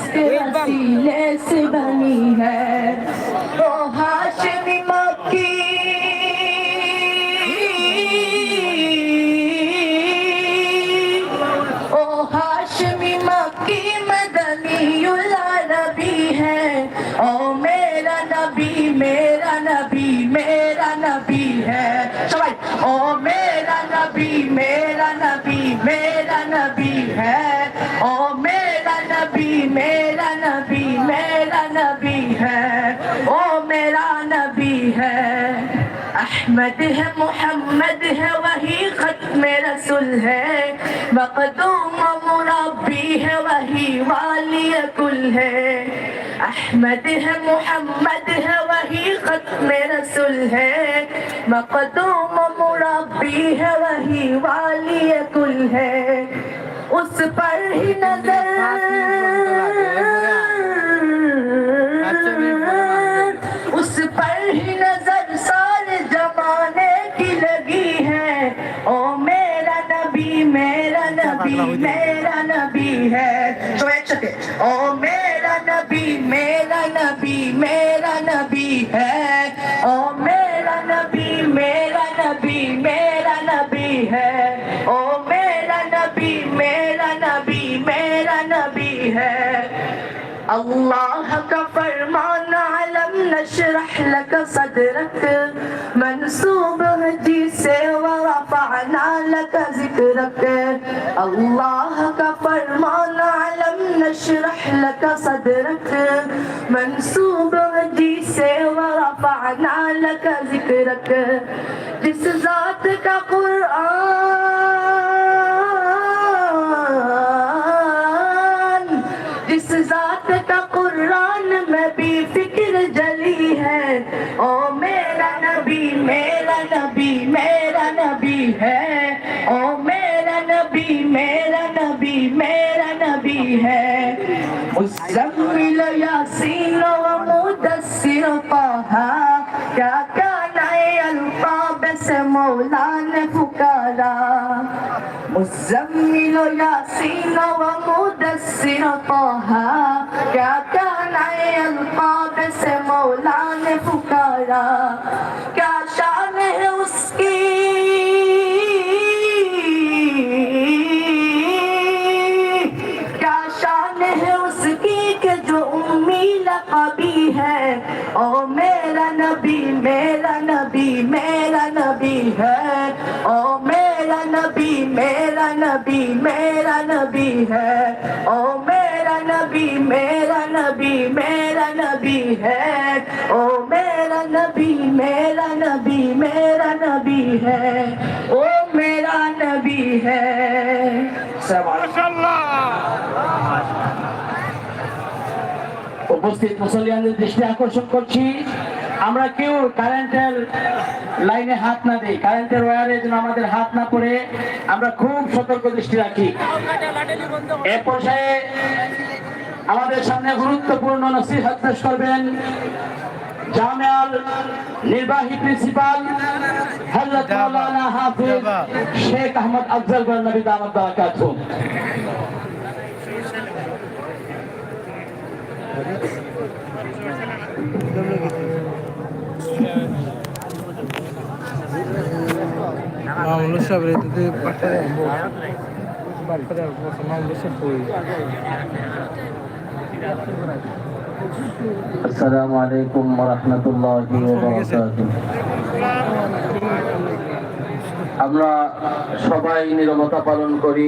बड़ी जिसके वसीले से बनी है ओ हाशमी میرا نبی ہے وہ میرا نبی ہے۔ احمد ہے، محمد ہے، وہی ختم رسول ہے۔ مقدوم و مربی ہے، وہی والی کل ہے۔ احمد ہے، محمد ہے، وہی ختم رسول ہے۔ مقدوم و مربی ہے، وہی والی کل ہے۔ اس پر ہی نظر۔ ओ मेरा नबी मेरा नबी मेरा नबी है ओ मेरा नबी मेरा नबी मेरा नबी है ओ मेरा नबी मेरा नबी मेरा नबी है अल्लाह का फरमान अलम नशरह लक सदरक मंसूब है जिसे वरफअना लक जिक्रक अल्लाह का फरमान نشرح لك صدرك منسوب حدیث ورفعنا لك ذكرك جس ذات کا قرآن جس ذات کا قرآن میں بھی فکر جلی ہے او میرا نبی میرا نبی میرا نبی ہے تفصيل ومدسر طه ككان يلقى باسم مولان فكرا مزمل ياسين ومدسر طه ككان يلقى باسم مولان فكرا میرا نبی میرا نبی میرا نبی ہے۔ او میرا نبی میرا نبی میرا نبی ہے۔ او میرا نبی میرا نبی میرا نبی ہے۔ او میرا نبی میرا نبی میرا نبی ہے۔ او میرا نبی ہے۔ سوال উপস্থিত মুসলিয়ানদের দৃষ্টি আকর্ষণ করছি। আমরা কেউ কারেন্টের লাইনে হাত না দিই কারেন্টের ওয়ারে যেন আমাদের হাত না পড়ে আমরা খুব সতর্ক দৃষ্টি রাখি। এ পর্যায়ে আমাদের সামনে গুরুত্বপূর্ণ নসিহত পেশ করবেন জামিয়াল নির্বাহী প্রিন্সিপাল হযরত মাওলানা হাফিজ শেখ আহমদ আফজল গন্নবী দামাত বারাকাতুহু। মামুন সাহেব রেতে পাঠায় কই আসসালামু আলাইকুম ওয়া রাহমাতুল্লাহি আমরা সবাই নীরবতা পালন করি।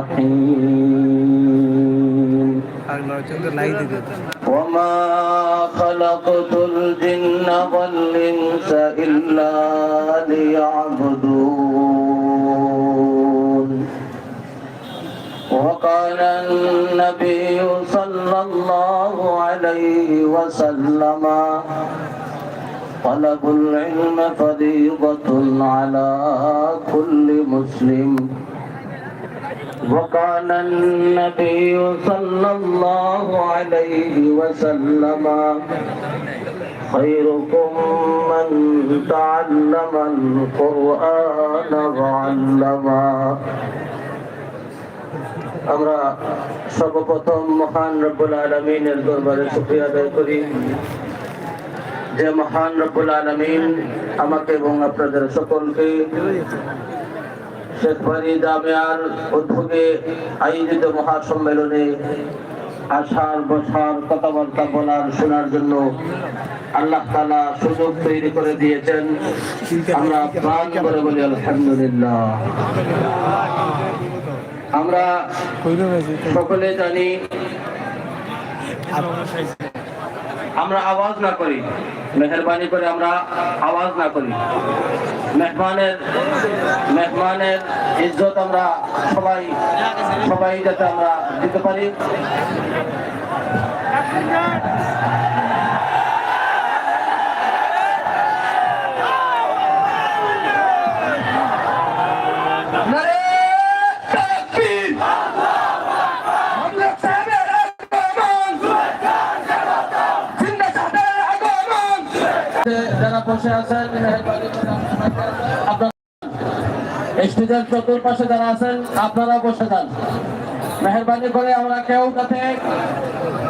الرحيم. وما خلقت الجن والإنس إلا ليعبدون. وقال النبي صلى الله عليه وسلم طلب العلم فريضة على كل مسلم. وقال النبي صلى الله عليه وسلم خيركم من تعلم القرآن وعلمه আমরা সর্বপ্রথম মহান রব্বুল আলমিনের দরবারে শুক্রিয়া আদায় করি যে মহান রব্বুল আলমিন আমাকে এবং আপনাদের সকলকে শেখ ফরিদ আমিয়ার উদ্যোগে আয়োজিত মহাসম্মেলনে আসার বসার কথাবার্তা বলার শোনার জন্য আল্লাহ তালা সুযোগ তৈরি করে দিয়েছেন। আমরা প্রাণ করে বলি, আলহামদুলিল্লাহ। আমরা সকলে জানি আমরা আওয়াজ না করি। মেহরবানি করে আমরা আওয়াজ না করি। মেহমানের মেহমানের ইজ্জত আমরা সবাই সবাই যাতে আমরা দিতে পারি। বসে আছেন করে আপনারা চতুর্পাশে যারা আছেন আপনারা বসে যান মেহরবানি করে আমরা কেউ যাতে